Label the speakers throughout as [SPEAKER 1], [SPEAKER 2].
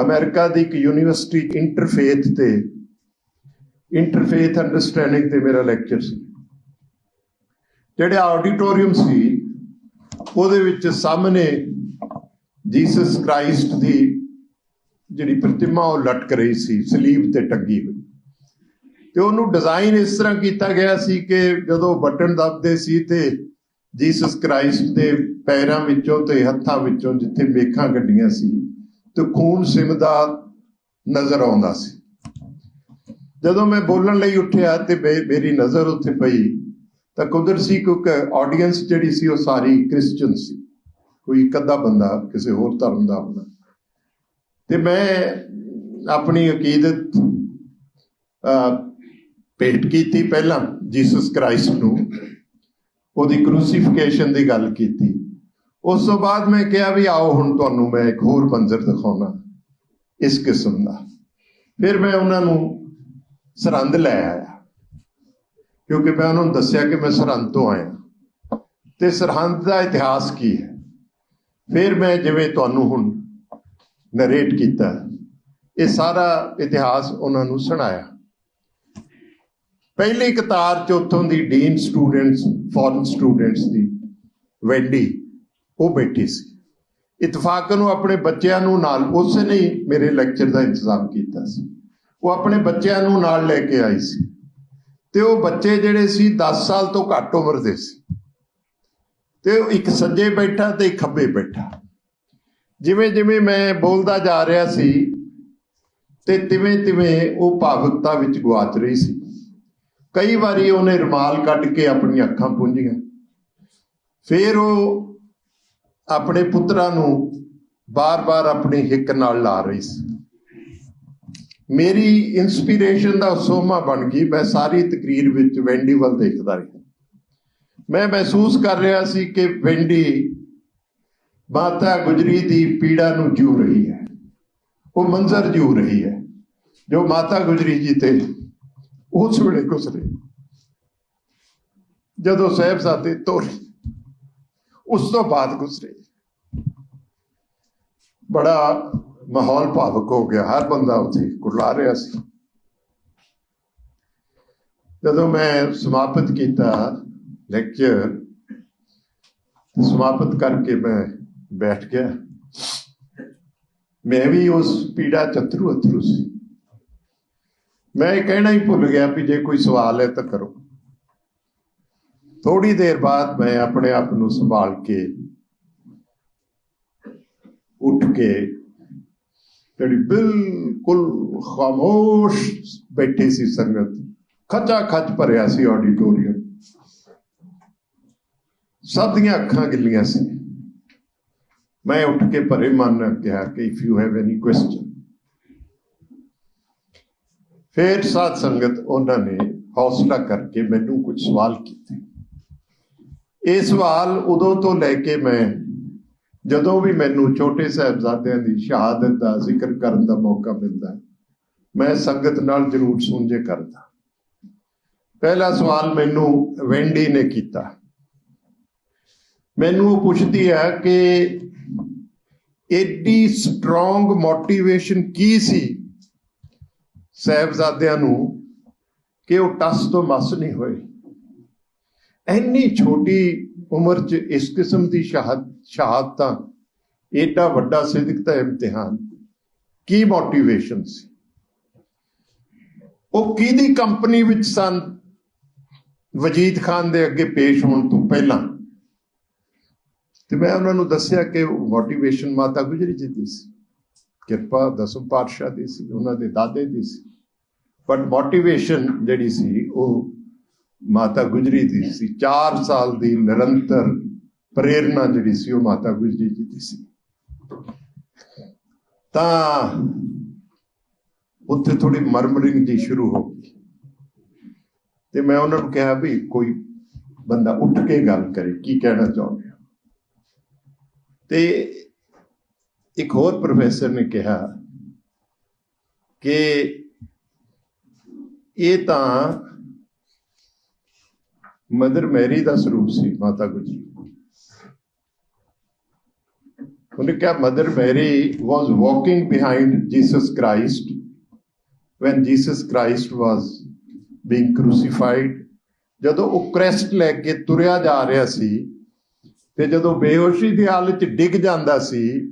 [SPEAKER 1] America ਦੀ ਇੱਕ university interfaith ਤੇ ਇੰਟਰਫੇਥ ਅੰਡਰਸਟੈਂਡਿੰਗ ਤੇ ਮੇਰਾ ਲੈਕਚਰ ਸੀ। ਜਿਹੜਾ ਆਡੀਟੋਰੀਅਮ ਸੀ, ਉਹਦੇ ਵਿੱਚ ਸਾਹਮਣੇ ਜੀਸਸ ਕ੍ਰਾਈਸਟ ਦੀ ਜਿਹੜੀ ਪ੍ਰਤਿਮਾ ਉਹ ਲਟਕ ਰਹੀ ਸੀ, ਸਲੀਬ ਤੇ ਟੰਗੀ ਹੋਈ। ਤੇ ਉਹਨੂੰ ਡਿਜ਼ਾਈਨ ਇਸ ਤਰ੍ਹਾਂ ਕੀਤਾ ਗਿਆ ਸੀ ਕਿ ਜਦੋਂ ਬਟਨ ਦਬਦੇ ਸੀ ਤੇ ਜੀਸਸ ਕ੍ਰਾਈਸਟ ਦੇ ਪੈਰਾਂ ਵਿੱਚੋਂ ਤੇ ਹੱਥਾਂ ਵਿੱਚੋਂ ਜਿੱਥੇ ਮੇਖਾਂ ਗੱਡੀਆਂ ਸੀ ਤੇ ਖੂਨ ਸਿਮਦਾ ਨਜ਼ਰ ਆਉਂਦਾ ਸੀ। ਜਦੋਂ ਮੈਂ ਬੋਲਣ ਲਈ ਉੱਠਿਆ ਤੇ ਮੇ- ਮੇਰੀ ਨਜ਼ਰ ਉੱਥੇ ਪਈ ਤਾਂ ਕੁਦਰਤੀ ਕਿਉਂਕਿ ਆਡੀਅנס ਜਿਹੜੀ ਸੀ ਉਹ ਸਾਰੀ ਕ੍ਰਿਸਚੀਅਨ ਸੀ। ਕੋਈ ਇੱਕ ਅੱਧਾ ਬੰਦਾ ਕਿਸੇ ਹੋਰ ਧਰਮ ਦਾ ਹੁੰਦਾ। ਤੇ ਮੈਂ ਆਪਣੀ ਅਕੀਦਤ ਅਹ, ਭੇਟ ਕੀਤੀ ਪਹਿਲਾਂ ਜੀਸਸ ਕ੍ਰਾਈਸਟ ਨੂੰ। ਉਹਦੀ ਕ੍ਰੂਸੀਫਿਕੇਸ਼ਨ ਦੀ ਗੱਲ ਕੀਤੀ। ਉਸ ਤੋਂ ਬਾਅਦ ਮੈਂ ਕਿਹਾ ਵੀ ਆਓ ਹੁਣ ਤੁਹਾਨੂੰ ਮੈਂ ਇੱਕ ਹੋਰ ਮੰਜ਼ਰ ਦਿਖਾਉਣਾ, ਇਸ ਕਿਸਮ ਦਾ। ਫਿਰ ਮੈਂ ਉਹਨਾਂ ਨੂੰ ਸਰਹੰਦ ਲੈ ਆਇਆ। ਕਿਉਂਕਿ ਮੈਂ ਉਹਨਾਂ ਨੂੰ ਦੱਸਿਆ ਕਿ ਮੈਂ ਸਰਹੰਦ ਤੋਂ ਆਇਆ। ਤੇ ਸਰਹੰਦ ਦਾ ਇਤਿਹਾਸ ਕੀ ਹੈ? ਫਿਰ ਮੈਂ ਜਿਵੇਂ ਤੁਹਾਨੂੰ ਹੁਣ ਨਰੇਟ ਕੀਤਾ, ਇਹ ਸਾਰਾ ਇਤਿਹਾਸ ਉਹਨਾਂ ਨੂੰ ਸੁਣਾਇਆ। ਪਹਿਲੀ ਕਤਾਰ ਚ ਉੱਥੋਂ ਦੀ ਡੀਨ ਸਟੂਡੈਂਟਸ ਫੋਰਨ ਸਟੂਡੈਂਟਸ ਦੀ ਵੈਂਡੀ ਉਹ ਬੈਠੀ ਸੀ। ਇਤਫਾਕਨ ਉਹ ਆਪਣੇ ਬੱਚਿਆਂ ਨੂੰ ਨਾਲ ਉਸੇ ਨੇ ਮੇਰੇ ਲੈਕਚਰ ਦਾ ਇੰਤਜ਼ਾਮ ਕੀਤਾ ਸੀ। ਉਹ ਆਪਣੇ ਬੱਚਿਆਂ ਨੂੰ ਨਾਲ ਲੈ ਕੇ ਆਈ ਸੀ। ਤੇ ਉਹ ਬੱਚੇ ਜਿਹੜੇ ਸੀ 10 ਸਾਲ ਤੋਂ ਘੱਟ ਉਮਰ ਦੇ ਸੀ। ਤੇ ਇੱਕ ਸੱਜੇ ਬੈਠਾ ਤੇ ਇੱਕ ਖੱਬੇ ਬੈਠਾ। ਜਿਵੇਂ ਜਿਵੇਂ ਮੈਂ ਬੋਲਦਾ ਜਾ ਰਿਹਾ ਸੀ ਤੇ ਤਿਵੇਂ ਤਿਵੇਂ ਉਹ ਭਾਵੁਕਤਾ ਵਿੱਚ ਗਵਾਚ ਰਹੀ ਸੀ। ਕਈ ਵਾਰੀ ਉਹਨੇ ਰੁਮਾਲ ਕੱਢ ਕੇ ਆਪਣੀਆਂ ਅੱਖਾਂ ਪੂੰਝੀਆਂ। ਫੇਰ ਉਹ ਆਪਣੇ ਪੁੱਤਰਾਂ ਨੂੰ ਬਾਰ-ਬਾਰ ਆਪਣੀ ਹਿੱਕ ਨਾਲ ਲਾ ਰਹੀ ਸੀ। ਮੇਰੀ ਇਨਸਪੀਰੇਸ਼ਨ ਦਾ ਸੋਮਾ ਬਣ ਗਈ। ਮੈਂ ਸਾਰੀ ਤਕਰੀਰ ਵਿੱਚ ਵੈਂਡੀ ਵੱਲ ਦੇਖਦਾ ਰਿਹਾ। ਮੈਂ ਮਹਿਸੂਸ ਕਰ ਰਿਹਾ ਸੀ ਕਿ ਵੈਂਡੀ ਮਾਤਾ ਗੁਜਰੀ ਦੀ ਪੀੜਾ ਨੂੰ ਜੂ ਰਹੀ ਹੈ। ਉਹ ਮੰਜ਼ਰ ਜੂ ਰਹੀ ਹੈ। ਜੋ ਮਾਤਾ ਗੁਜਰੀ ਜੀ ਤੇ ਉਸ ਵੇਲੇ ਗੁਜ਼ਰੇ। ਜਦੋਂ ਸਾਹਿਬਜ਼ਾਦੇ ਤੋਰੇ ਉਸ ਤੋਂ ਬਾਅਦ ਗੁਜ਼ਰੇ। ਬੜਾ ਮਾਹੌਲ ਭਾਵਕ ਹੋ ਗਿਆ। ਹਰ ਬੰਦਾ ਉੱਥੇ ਕੁਰਲਾ ਰਿਹਾ ਸੀ। ਜਦੋਂ ਮੈਂ ਸਮਾਪਤ ਕੀਤਾ ਲੈਕਚਰ ਸਮਾਪਤ ਕਰਕੇ ਮੈਂ ਬੈਠ ਗਿਆ। ਮੈਂ ਵੀ ਉਸ ਪੀੜਾ ਚਤਰੂ ਅਥਰੂ ਸੀ। ਮੈਂ ਇਹ ਕਹਿਣਾ ਹੀ ਭੁੱਲ ਗਿਆ ਵੀ ਜੇ ਕੋਈ ਸਵਾਲ ਹੈ ਤਾਂ ਕਰੋ। ਥੋੜੀ ਦੇਰ ਬਾਅਦ ਮੈਂ ਆਪਣੇ ਆਪ ਨੂੰ ਸੰਭਾਲ ਕੇ ਉੱਠ ਕੇ ਜਿਹੜੀ ਬਿਲਕੁਲ ਖਾਮੋਸ਼ ਬੈਠੀ ਸੀ ਸੰਗਤ ਖੱਚਾ ਖੱਚ ਭਰਿਆ ਸੀ ਆਡੀਟੋਰੀਅਮ ਸਭ ਦੀਆਂ ਅੱਖਾਂ ਗਿੱਲੀਆਂ ਸੀ। ਮੈਂ ਉੱਠ ਕੇ ਭਰੇ ਮਨ ਨਾਲ ਕਿਹਾ ਕਿ if you have any question ਫਿਰ ਸਾਧ ਸੰਗਤ ਉਹਨਾਂ ਨੇ ਹੌਸਲਾ ਕਰਕੇ ਮੈਨੂੰ ਕੁਝ ਸਵਾਲ ਕੀਤੇ। ਇਹ ਸਵਾਲ ਉਦੋਂ ਤੋਂ ਲੈ ਕੇ ਮੈਂ ਜਦੋਂ ਵੀ ਮੈਨੂੰ ਛੋਟੇ ਸਾਹਿਬਜ਼ਾਦਿਆਂ ਦੀ ਸ਼ਹਾਦਤ ਦਾ ਜ਼ਿਕਰ ਕਰਨ ਦਾ ਮੌਕਾ ਮਿਲਦਾ, ਮੈਂ ਸੰਗਤ ਨਾਲ ਜ਼ਰੂਰ ਸੁਣਜੇ ਕਰਦਾ। ਪਹਿਲਾ ਸਵਾਲ ਮੈਨੂੰ ਵੈਂਡੀ ਨੇ ਕੀਤਾ। ਮੈਨੂੰ ਉਹ ਪੁੱਛਦੀ ਹੈ ਕਿ ਏਡੀ ਸਟਰੋਂਗ ਮੋਟੀਵੇਸ਼ਨ ਕੀ ਸੀ ਸਾਹਿਬਜ਼ਾਦਿਆਂ ਨੂੰ ਕਿ ਉਹ ਟਸ ਤੋਂ ਮਸ ਨਹੀਂ ਹੋਏ? ਇੰਨੀ ਛੋਟੀ ਉਮਰ 'ਚ ਇਸ ਕਿਸਮ ਦੀ ਸ਼ਹਾਦ, ਸ਼ਹਾਦਤਾਂ, ਏਡਾ ਵੱਡਾ ਸਿੱਧਕ ਦਾ ਇਮਤਿਹਾਨ, ਕੀ ਮੋਟੀਵੇਸ਼ਨ ਸੀ? ਉਹ ਕਿਹਦੀ ਕੰਪਨੀ ਵਿੱਚ ਸਨ? ਵਜੀਦ ਖਾਨ ਦੇ ਅੱਗੇ ਪੇਸ਼ ਹੋਣ ਤੋਂ ਪਹਿਲਾਂ। ਤੇ ਮੈਂ ਉਹਨਾਂ ਨੂੰ ਦੱਸਿਆ ਕਿ ਮੋਟੀਵੇਸ਼ਨ ਮਾਤਾ ਗੁਜਰੀ ਜੀ ਦੀ ਸੀ। ਕਿਰਪਾ ਦਸਮ ਪਾਤਸ਼ਾਹ ਦੀ ਸੀ, ਉਹਨਾਂ ਦੇ ਦਾਦੇ ਦੀ ਸੀ। ਬਟ ਮੋਟੀਵੇਸ਼ਨ ਜਿਹੜੀ ਸੀ, ਉਹ ਮਾਤਾ ਗੁਜਰੀ ਦੀ ਸੀ। 4 ਸਾਲ ਦੀ ਨਿਰੰਤਰ ਪ੍ਰੇਰਣਾ ਜਿਹੜੀ ਸੀ ਉਹ ਮਾਤਾ ਗੁਜਰੀ ਜੀ ਦੀ ਸੀ। ਤਾਂ ਉੱਥੇ ਥੋੜੀ ਮਰਮਰਿੰਗ ਜੀ ਸ਼ੁਰੂ ਹੋ ਗਈ। ਤੇ ਮੈਂ ਉਹਨਾਂ ਨੂੰ ਕਿਹਾ ਵੀ ਕੋਈ ਬੰਦਾ ਉੱਠ ਕੇ ਗੱਲ ਕਰੇ, ਕੀ ਕਹਿਣਾ ਚਾਹੁੰਦੇ ਤੇ ਇੱਕ ਹੋਰ ਪ੍ਰੋਫੈਸਰ ਨੇ ਕਿਹਾ ਕਿ ਇਹ ਤਾਂ ਮਦਰ ਮੈਰੀ ਦਾ ਸਰੂਪ ਸੀ, ਮਾਤਾ ਗੁਜਰੀ। ਉਹਨੇ ਕਿਹਾ, mother Mary was walking behind Jesus Christ when Jesus Christ was being crucified. ਜਦੋਂ ਉਹ ਕ੍ਰੈਸਟ ਲੈ ਕੇ ਤੁਰਿਆ ਜਾ ਰਿਹਾ ਸੀ ਤੇ ਜਦੋਂ ਬੇਹੋਸ਼ੀ ਦੀ ਹਾਲਤ 'ਚ ਡਿੱਗ ਜਾਂਦਾ ਸੀ,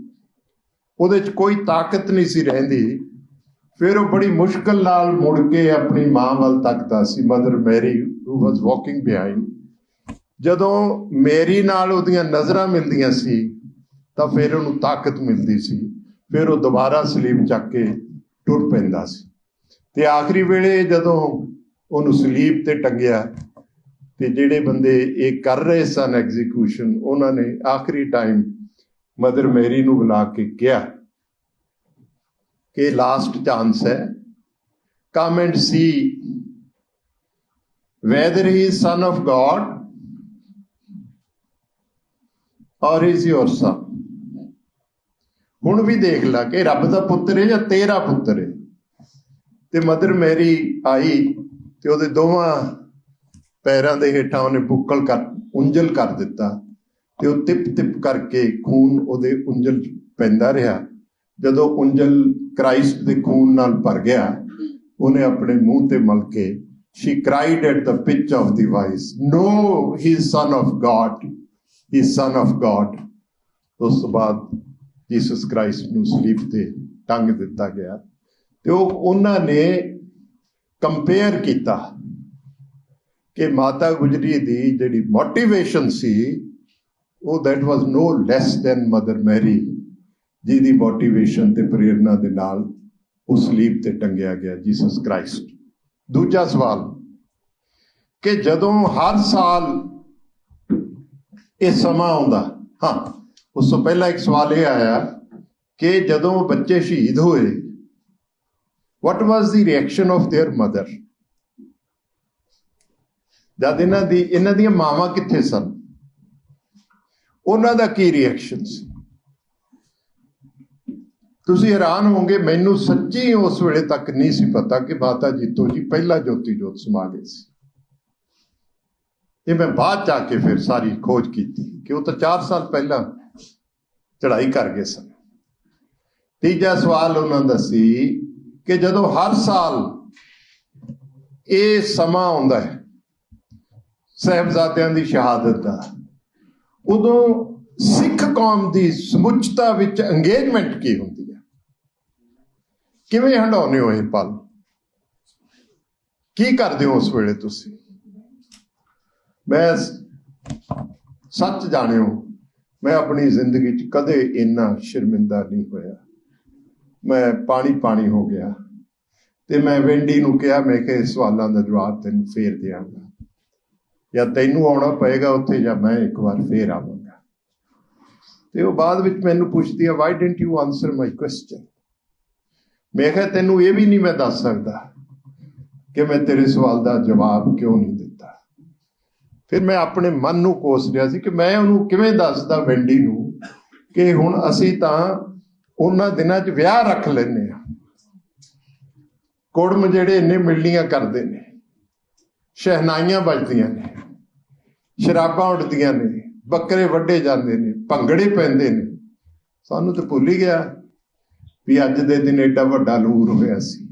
[SPEAKER 1] ਉਹਦੇ 'ਚ ਕੋਈ ਤਾਕਤ ਨਹੀਂ ਸੀ ਰਹਿੰਦੀ, ਫਿਰ ਉਹ ਬੜੀ ਮੁਸ਼ਕਲ ਨਾਲ ਮੁੜ ਕੇ ਆਪਣੀ ਮਾਂ ਵੱਲ ਤੱਕਦਾ ਸੀ, mother Mary who was walking behind, ਜਦੋਂ ਮੇਰੀ ਨਾਲ ਉਹਦੀਆਂ ਨਜ਼ਰਾਂ ਮਿਲਦੀਆਂ ਸੀ, ਤਾਂ ਫਿਰ ਉਹਨੂੰ ਤਾਕਤ ਮਿਲਦੀ ਸੀ, ਫਿਰ ਉਹ ਦੁਬਾਰਾ ਸਲੀਬ ਚੱਕ ਕੇ ਟੁਰ ਪੈਂਦਾ ਸੀ। ਤੇ ਆਖਰੀ ਵੇਲੇ ਜਦੋਂ ਉਹਨੂੰ ਸਲੀਬ ਤੇ ਟੰਗਿਆ, ਤੇ ਜਿਹੜੇ ਬੰਦੇ ਇਹ ਕਰ ਰਹੇ ਸਨ ਐਗਜ਼ੀਕਿਊਸ਼ਨ ਉਹਨਾਂ ਨੇ ਆਖਰੀ ਟਾਈਮ ਮਦਰ ਮੈਰੀ ਨੂੰ ਬੁਲਾ ਕੇ ਕਿਹਾ ਕਿ ਲਾਸਟ ਚਾਂਸ ਹੈ। Come and see whether he is son of god or is your son. ਹੁਣ ਵੀ ਦੇਖ ਲੈ ਕਿ ਰੱਬ ਦਾ ਪੁੱਤਰ ਹੈ ਜਾਂ ਤੇਰਾ ਪੁੱਤਰ ਹੈ। ਤੇ ਮਦਰ ਮੈਰੀ ਆਈ ਤੇ ਉਹਦੇ ਦੋਵਾਂ ਪੈਰਾਂ ਦੇ ਹੇਠਾਂ ਉਹਨੇ ਬੁੱਕਲ ਕਰ, ਉਂਜਲ ਕਰ ਦਿੱਤਾ। ਤੇ ਉਹ ਟਿਪ ਟਿਪ ਕਰਕੇ ਖੂਨ ਉਹਦੇ ਉਂਜਲ 'ਚ ਪੈਂਦਾ ਰਿਹਾ। ਜਦੋਂ ਉਂਜਲ ਕ੍ਰਾਈਸਟ ਦੇ ਖੂਨ ਨਾਲ ਭਰ ਗਿਆ, ਉਹਨੇ ਆਪਣੇ ਮੂੰਹ ਤੇ ਮਲ ਕੇ she cried at the pitch of the voice no he is son of god. He is son of god. ਉਸ ਤੋਂ ਬਾਅਦ ਜੀਸਸ ਕ੍ਰਾਈਸਟ ਨੂੰ ਸਲੀਬ ਤੇ ਟੰਗ ਦਿੱਤਾ ਗਿਆ। ਤੇ ਉਹ ਉਹਨਾਂ ਨੇ ਕੰਪੇਅਰ ਕੀਤਾ ਕਿ ਮਾਤਾ ਗੁਜਰੀ ਦੀ ਜਿਹੜੀ ਮੋਟੀਵੇਸ਼ਨ ਸੀ, ਉਹ that was no less than Mother Mary ਜਿਹਦੀ ਮੋਟੀਵੇਸ਼ਨ ਤੇ ਪ੍ਰੇਰਣਾ ਦੇ ਨਾਲ ਉਸ ਸਲੀਬ ਤੇ ਟੰਗਿਆ ਗਿਆ ਜੀਸਸ ਕ੍ਰਾਈਸਟ ਦੂਜਾ ਸਵਾਲ ਕਿ ਜਦੋਂ ਹਰ ਸਾਲ ਇਹ ਸਮਾਂ ਆਉਂਦਾ, ਹਾਂ, ਉਸ ਤੋਂ ਪਹਿਲਾਂ ਇੱਕ ਸਵਾਲ ਇਹ ਆਇਆ ਕਿ ਜਦੋਂ ਬੱਚੇ ਸ਼ਹੀਦ ਹੋਏ, what was the reaction of their mother? ਜਦ ਇਹਨਾਂ ਦੀ, ਇਹਨਾਂ ਦੀਆਂ ਮਾਵਾਂ ਕਿੱਥੇ ਸਨ? ਉਹਨਾਂ ਦਾ ਕੀ ਰਿਐਕਸ਼ਨ ਸੀ? ਤੁਸੀਂ ਹੈਰਾਨ ਹੋਵੋਗੇ, ਮੈਨੂੰ ਸੱਚੀ ਉਸ ਵੇਲੇ ਤੱਕ ਨਹੀਂ ਸੀ ਪਤਾ ਕਿ ਮਾਤਾ ਜੀਤੋ ਜੀ ਪਹਿਲਾ ਜੋਤੀ ਜੋਤ ਸਮਾ ਗਏ ਸੀ। ਇਹ ਮੈਂ ਬਾਅਦ ਚ ਆ ਕੇ ਫਿਰ ਸਾਰੀ ਖੋਜ ਕੀਤੀ ਕਿ ਉਹ ਤਾਂ 4 ਸਾਲ ਪਹਿਲਾਂ ਚੜ੍ਹਾਈ ਕਰ ਗਏ ਸਨ। ਤੀਜਾ ਸਵਾਲ ਉਹਨਾਂ ਦਾ ਸੀ ਕਿ ਜਦੋਂ ਹਰ ਸਾਲ ਇਹ ਸਮਾਂ ਆਉਂਦਾ ਹੈ, ਸਹਿਬਜ਼ਾਦਿਆਂ ਦੀ ਸ਼ਹਾਦਤ ਦਾ, ਉਦੋਂ ਸਿੱਖ ਕੌਮ ਦੀ ਸਮੁੱਚਤਾ ਵਿੱਚ ਅੰਗੇਜਮੈਂਟ ਕੀ ਹੁੰਦੀ? ਕਿਵੇਂ ਹੰਡਾਉਨੇ ਹੋ ਇਹ ਪਲ? ਕੀ ਕਰਦੇ ਹੋ ਉਸ ਵੇਲੇ ਤੁਸੀਂ? ਮੈਂ ਸੱਚ ਜਾਣਿਓ, ਮੈਂ ਆਪਣੀ ਜ਼ਿੰਦਗੀ 'ਚ ਕਦੇ ਇੰਨਾ ਸ਼ਰਮਿੰਦਾ ਨਹੀਂ ਹੋਇਆ। ਮੈਂ ਪਾਣੀ ਪਾਣੀ ਹੋ ਗਿਆ ਤੇ ਮੈਂ ਵੈਂਡੀ ਨੂੰ ਕਿਹਾ, ਮੈਂ ਕਿ ਸਵਾਲਾਂ ਦਾ ਜਵਾਬ ਤੈਨੂੰ ਫੇਰ ਦਿਆਂਗਾ ਜਾਂ ਤੈਨੂੰ ਆਉਣਾ ਪਏਗਾ ਉੱਥੇ ਜਾਂ ਮੈਂ ਇੱਕ ਵਾਰ ਫੇਰ ਆਵਾਂਗਾ। ਤੇ ਉਹ ਬਾਅਦ ਵਿੱਚ ਮੈਨੂੰ ਪੁੱਛਦੀ ਹੈ why didn't you answer my question ਮੈਂ ਕਿਹਾ, ਤੈਨੂੰ ਇਹ ਵੀ ਨਹੀਂ ਮੈਂ ਦੱਸ ਸਕਦਾ ਕਿ ਮੈਂ ਤੇਰੇ ਸਵਾਲ ਦਾ ਜਵਾਬ ਕਿਉਂ ਨਹੀਂ ਦਿੱਤਾ? ਫਿਰ ਮੈਂ ਆਪਣੇ ਮਨ ਨੂੰ ਕੋਸ ਰਿਹਾ ਸੀ ਕਿ ਮੈਂ ਉਹਨੂੰ ਕਿਵੇਂ ਦੱਸਦਾ ਵੈਂਡੀ ਨੂੰ ਕਿ ਹੁਣ ਅਸੀਂ ਤਾਂ ਉਹਨਾਂ ਦਿਨਾਂ 'ਚ ਵਿਆਹ ਰੱਖ ਲੈਨੇ ਆ ਕੁੜਮ ਜਿਹੜੇ ਇੰਨੇ ਮਿਲਣੀਆਂ ਕਰਦੇ ਨੇ, ਸ਼ਹਿਨਾਈਆਂ ਵੱਜਦੀਆਂ ਨੇ, ਸ਼ਰਾਬਾਂ ਉੱਡਦੀਆਂ ਨੇ, ਬੱਕਰੇ ਵੱਡੇ ਜਾਂਦੇ ਨੇ, ਭੰਗੜੇ ਪੈਂਦੇ ਨੇ। ਸਾਨੂੰ ਤਾਂ ਭੁੱਲ ਹੀ ਗਿਆ ਵੀ ਅੱਜ ਦੇ ਦਿਨ ਐਡਾ ਵੱਡਾ ਲੂਰ ਹੋਇਆ ਸੀ।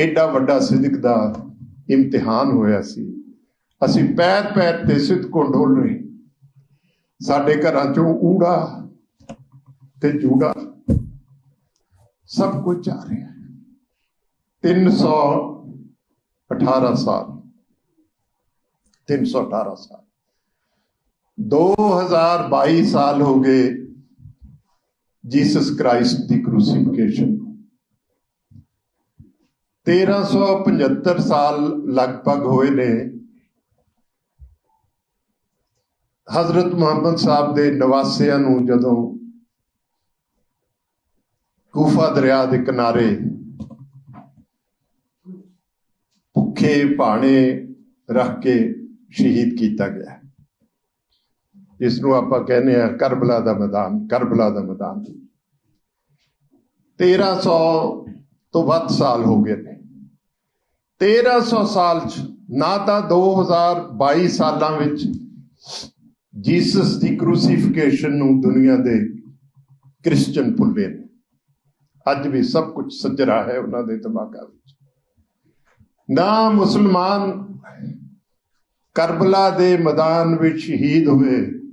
[SPEAKER 1] ਐਡਾ ਵੱਡਾ ਸਿਦਕ ਦਾ ਇਮਤਿਹਾਨ ਹੋਇਆ ਸੀ। ਅਸੀਂ ਪੈਰ ਪੈਰ ਤੇ ਸਿਦਕੋਂ ਡੋਲ ਰਹੇ। ਸਾਡੇ ਘਰਾਂ ਚੋਂ ਊੜਾ ਤੇ ਜੂੜਾ ਸਭ ਕੁਝ ਆ ਰਿਹਾ ਹੈ। 318 ਸਾਲ। 318 ਸਾਲ। 2022 ਸਾਲ ਹੋ ਗਏ। ਜੀਸਸ ਕ੍ਰਾਈਸਟ ਦੀ ਕ੍ਰੂਸੀਫਿਕੇਸ਼ਨ ਨੂੰ। 1375 ਸਾਲ ਲਗਭਗ ਹੋਏ ਨੇ। ਹਜ਼ਰਤ ਮੁਹੰਮਦ ਸਾਹਿਬ ਦੇ ਨਵਾਸਿਆਂ ਨੂੰ ਜਦੋਂ ਕੂਫਾ ਦਰਿਆ ਦੇ ਕਿਨਾਰੇ ਭੁੱਖੇ ਭਾਣੇ ਰੱਖ ਕੇ ਸ਼ਹੀਦ ਕੀਤਾ ਗਿਆ। ਜਿਸ ਨੂੰ ਆਪਾਂ ਕਹਿੰਦੇ ਆ ਕਰਬਲਾ ਦਾ ਮੈਦਾਨ, ਕਰਬਲਾ ਦਾ ਮੈਦਾਨ। 1300 ਤੋਂ ਵੱਧ ਸਾਲ ਹੋ ਗਏ ਨੇ। 1300 ਸਾਲ ਚ ਨਾ ਤਾਂ 2022 ਸਾਲਾਂ ਵਿੱਚ ਜੀਸਸ ਦੀ ਕ੍ਰੂਸੀਫਿਕੇਸ਼ਨ ਨੂੰ ਦੁਨੀਆ ਦੇ ਕ੍ਰਿਸਚੀਅਨ ਭੁੱਲੇ ਨੇ। ਅੱਜ ਵੀ ਸਭ ਕੁਝ ਸੱਜਰਾ ਹੈ ਉਹਨਾਂ ਦੇ ਦਿਮਾਗਾਂ ਵਿੱਚ। ਨਾ ਮੁਸਲਮਾਨ ਕਰਬਲਾ ਦੇ ਮੈਦਾਨ ਵਿੱਚ ਸ਼ਹੀਦ ਹੋਏ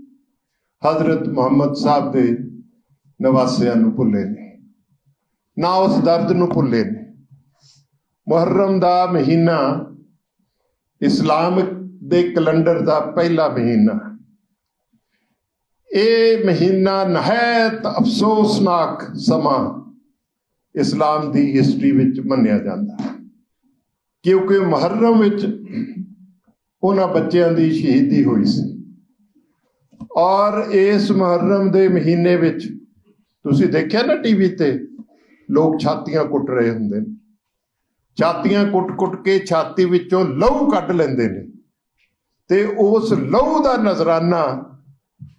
[SPEAKER 1] ਹਜ਼ਰਤ ਮੁਹੰਮਦ ਸਾਹਿਬ ਦੇ ਨਵਾਸਿਆਂ ਨੂੰ ਭੁੱਲੇ ਨੇ, ਨਾ ਉਸ ਦਰਦ ਨੂੰ ਭੁੱਲੇ ਨੇ। ਮੁਹਰਮ ਦਾ ਮਹੀਨਾ ਇਸਲਾਮ ਦੇ ਕੈਲੰਡਰ ਦਾ ਪਹਿਲਾ ਮਹੀਨਾ। ਇਹ ਮਹੀਨਾ ਨਹਾਇਤ ਅਫਸੋਸਨਾਕ ਸਮਾਂ ਇਸਲਾਮ ਦੀ ਹਿਸਟਰੀ ਵਿੱਚ ਮੰਨਿਆ ਜਾਂਦਾ ਹੈ। ਕਿਉਂਕਿ ਮੁਹਰਮ ਵਿੱਚ ਉਹਨਾਂ ਬੱਚਿਆਂ ਦੀ ਸ਼ਹੀਦੀ ਹੋਈ ਸੀ। ਔਰ ਇਸ ਮੁਹਰਮ ਦੇ ਮਹੀਨੇ ਵਿੱਚ, ਤੁਸੀਂ ਦੇਖਿਆ ਨਾ ਟੀਵੀ ਤੇ, ਲੋਕ ਛਾਤੀਆਂ ਕੁੱਟ ਰਹੇ ਹੁੰਦੇ ਨੇ। ਛਾਤੀਆਂ ਕੁੱਟ-ਕੁੱਟ ਕੇ ਛਾਤੀ ਵਿੱਚੋਂ ਲਹੂ ਕੱਢ ਲੈਂਦੇ ਨੇ। ਤੇ ਉਸ ਲਹੂ ਦਾ ਨਜ਼ਰਾਨਾ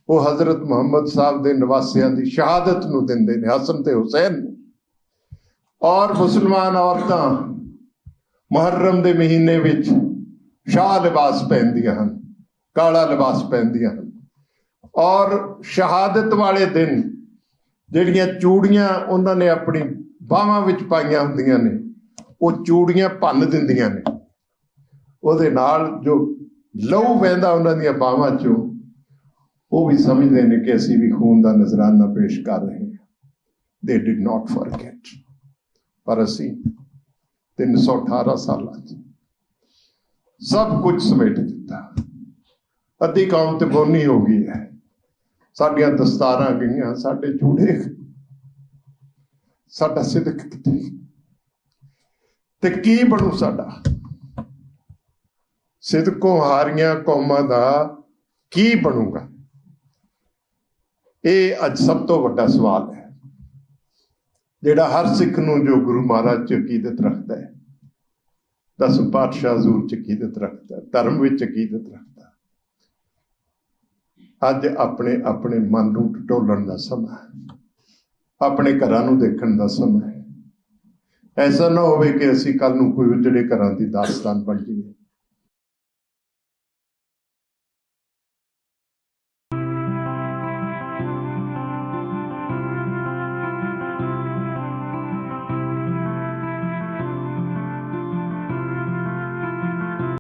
[SPEAKER 1] ਉਹ ਹਜ਼ਰਤ ਮੁਹੰਮਦ ਸਾਹਿਬ ਦੇ ਨਿਵਾਸੀਆਂ ਦੀ ਸ਼ਹਾਦਤ ਨੂੰ ਦਿੰਦੇ ਨੇ, ਹਸਨ ਤੇ ਹੁਸੈਨ ਔਰ ਮੁਸਲਮਾਨ ਔਰਤਾਂ ਮੁਹਰਮ ਦੇ ਮਹੀਨੇ ਵਿੱਚ ਸ਼ਾਹ ਲਿਬਾਸ ਪਹਿਨਦੀਆਂ ਹਨ, ਕਾਲਾ ਲਿਬਾਸ ਪਹਿਨਦੀਆਂ ਹਨ। ਔਰ ਸ਼ਹਾਦਤ ਵਾਲੇ ਦਿਨ ਜਿਹੜੀਆਂ ਚੂੜੀਆਂ ਉਹਨਾਂ ਨੇ ਆਪਣੀ ਬਾਹਾਂ ਵਿੱਚ ਪਾਈਆਂ ਹੁੰਦੀਆਂ ਨੇ, ਉਹ ਚੂੜੀਆਂ ਭੰਨ ਦਿੰਦੀਆਂ ਨੇ। ਉਹਦੇ ਨਾਲ ਜੋ ਲਹੂ ਵਹਿੰਦਾ ਉਹਨਾਂ ਦੀਆਂ ਬਾਹਾਂ ਚੋਂ, ਉਹ ਵੀ ਸਮਝਦੇ ਨੇ ਕਿ ਅਸੀਂ ਵੀ ਖੂਨ ਦਾ ਨਜ਼ਰਾਨਾ ਪੇਸ਼ ਕਰ ਰਹੇ ਹਾਂ। ਦੇ ਡਿਡ ਨਾਟ ਫੋਰਗੇਟ ਪਰ ਅਸੀਂ 318 ਸਾਲਾਂ 'ਚ ਸਭ ਕੁਝ ਸਮੇਟ ਦਿੱਤਾ। ਅੱਧੀ ਕੌਮ ਤੇ ਬੋਨੀ ਹੋ ਗਈ ਹੈ। ਸਾਡੀਆਂ ਦਸਤਾਰਾਂ ਗਈਆਂ, ਸਾਡੇ ਜੂੜੇ ਸਾਡਾ ਸਿੱਧਕ ਕਿੱਥੇ? ਤੇ ਕੀ ਬਣੂ ਸਾਡਾ? ਸਿੱਧਕੋਂ ਹਾਰੀਆਂ ਕੌਮਾਂ ਦਾ ਕੀ ਬਣੂਗਾ? ਇਹ ਅੱਜ ਸਭ ਤੋਂ ਵੱਡਾ ਸਵਾਲ ਹੈ, ਜਿਹੜਾ ਹਰ ਸਿੱਖ ਨੂੰ ਜੋ ਗੁਰੂ ਮਹਾਰਾਜ ਚ ਅਕੀਦਤ ਰੱਖਦਾ ਹੈ, ਦਸ ਪਾਤਸ਼ਾਹ ਜ਼ੂਰ ਚ ਅਕੀਦਤ ਰੱਖਦਾ ਧਰਮ ਵਿੱਚ ਅਕੀਦਤ ਰੱਖਦਾ ਅੱਜ ਆਪਣੇ ਆਪਣੇ ਮਨ ਨੂੰ ਟਟੋਲਣ ਦਾ ਸਮਾਂ ਹੈ। ਆਪਣੇ ਘਰਾਂ ਨੂੰ ਦੇਖਣ ਦਾ ਸਮਾਂ ਹੈ। ਐਸਾ ਨਾ ਹੋਵੇ ਕਿ ਅਸੀਂ ਕੱਲ ਨੂੰ ਕੋਈ ਉਜੜੇ ਘਰਾਂ ਦੀ ਦਾਸਤਾਨ ਬਣ ਜਾਈਏ।